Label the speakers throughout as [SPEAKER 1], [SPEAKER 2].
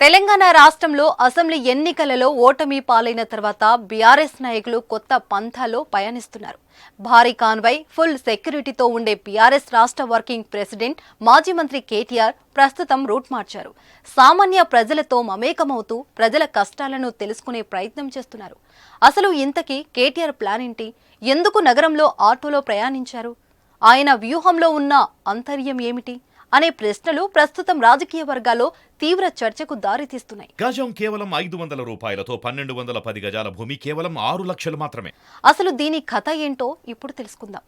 [SPEAKER 1] తెలంగాణ రాష్ట్రంలో అసెంబ్లీ ఎన్నికలలో ఓటమి పాలైన తర్వాత బీఆర్ఎస్ నాయకులు కొత్త పంథాలో పయనిస్తున్నారు. భారీ కాన్వై ఫుల్ సెక్యూరిటీతో ఉండే బీఆర్ఎస్ రాష్ట్ర వర్కింగ్ ప్రెసిడెంట్ మాజీ మంత్రి కేటీఆర్ ప్రస్తుతం రూట్ మార్చారు. సామాన్య ప్రజలతో మమేకమవుతూ ప్రజల కష్టాలను తెలుసుకునే ప్రయత్నం చేస్తున్నారు. అసలు ఇంతకీ కేటీఆర్ ప్లాన్ ఏంటి? ఎందుకు నగరంలో ఆటోలో ప్రయాణించారు? ఆయన వ్యూహంలో ఉన్న అంతర్యం ఏమిటి? అనే ప్రశ్నలు ప్రస్తుతం రాజకీయ వర్గాల్లో తీవ్ర చర్చకు దారితీస్తున్నాయి.
[SPEAKER 2] గజం కేవలం ఐదు వందల రూపాయలతో పన్నెండు వందల పది గజాల భూమి కేవలం ఆరు లక్షలు మాత్రమే.
[SPEAKER 1] అసలు దీని కథ ఏంటో ఇప్పుడు తెలుసుకుందాం.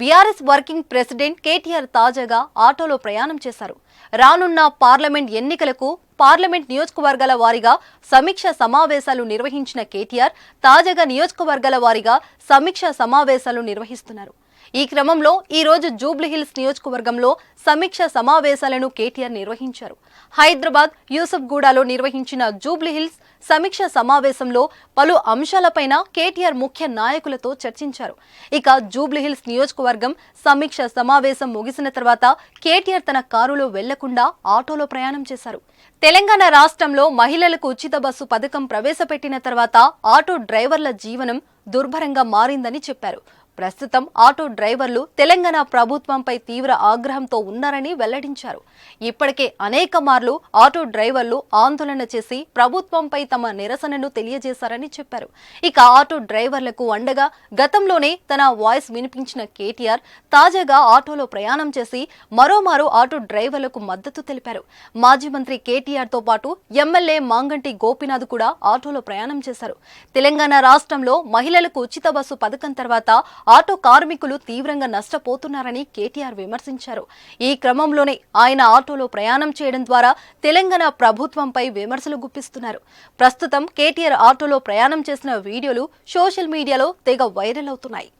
[SPEAKER 1] బీఆర్ఎస్ వర్కింగ్ ప్రెసిడెంట్ కేటీఆర్ తాజాగా ఆటోలో ప్రయాణం చేశారు. రానున్న పార్లమెంట్ ఎన్నికలకు పార్లమెంట్ నియోజకవర్గాల వారీగా సమీక్ష సమావేశాలు నిర్వహించిన కేటీఆర్ తాజాగా నియోజకవర్గాల వారీగా సమీక్ష సమావేశాలు నిర్వహిస్తున్నారు. ఈ క్రమంలో ఈ రోజు జూబ్లీహిల్స్ నియోజకవర్గంలో సమీక్ష సమావేశాలను కేటీఆర్ నిర్వహించారు. హైదరాబాద్ యూసఫ్గూడలో నిర్వహించిన జూబ్లీహిల్స్ సమీక్ష సమావేశంలో పలు అంశాలపైన కేటీఆర్ ముఖ్య నాయకులతో చర్చించారు. ఇక జూబ్లీహిల్స్ నియోజకవర్గం సమీక్ష సమావేశం ముగిసిన తర్వాత కేటీఆర్ తన కారులో వెళ్ళకుండా ఆటోలో ప్రయాణం చేశారు. తెలంగాణ రాష్ట్రంలో మహిళలకు ఉచిత బస్సు పథకం ప్రవేశపెట్టిన తర్వాత ఆటో డ్రైవర్ల జీవనం దుర్భరంగా మారిందని చెప్పారు. ప్రస్తుతం ఆటో డ్రైవర్లు తెలంగాణ ప్రభుత్వంపై తీవ్ర ఆగ్రహంతో ఉన్నారని వెల్లడించారు. ఇప్పటికే అనేక మార్లు ఆటో డ్రైవర్లు ఆందోళన చేసి ప్రభుత్వంపై తమ నిరసనను తెలియజేశారని చెప్పారు. ఇక ఆటో డ్రైవర్లకు అండగా గతంలోనే తన వాయిస్ వినిపించిన కేటీఆర్ తాజాగా ఆటోలో ప్రయాణం చేసి మరోమారు ఆటో డ్రైవర్లకు మద్దతు తెలిపారు. మాజీ మంత్రి కేటీఆర్తో పాటు ఎమ్మెల్యే మాంగంటి గోపీనాథ్ కూడా ఆటోలో ప్రయాణం చేశారు. తెలంగాణ రాష్ట్రంలో మహిళలకు ఉచిత బస్సు పథకం తర్వాత ఆటో కార్మికులు తీవ్రంగా నష్టపోతున్నారని కేటీఆర్ విమర్శించారు. ఈ క్రమంలోనే ఆయన ఆటోలో ప్రయాణం చేయడం ద్వారా తెలంగాణ ప్రభుత్వంపై విమర్శలు గుప్పిస్తున్నారు. ప్రస్తుతం కేటీఆర్ ఆటోలో ప్రయాణం చేసిన వీడియోలు సోషల్ మీడియాలో తెగ వైరల్ అవుతున్నాయి.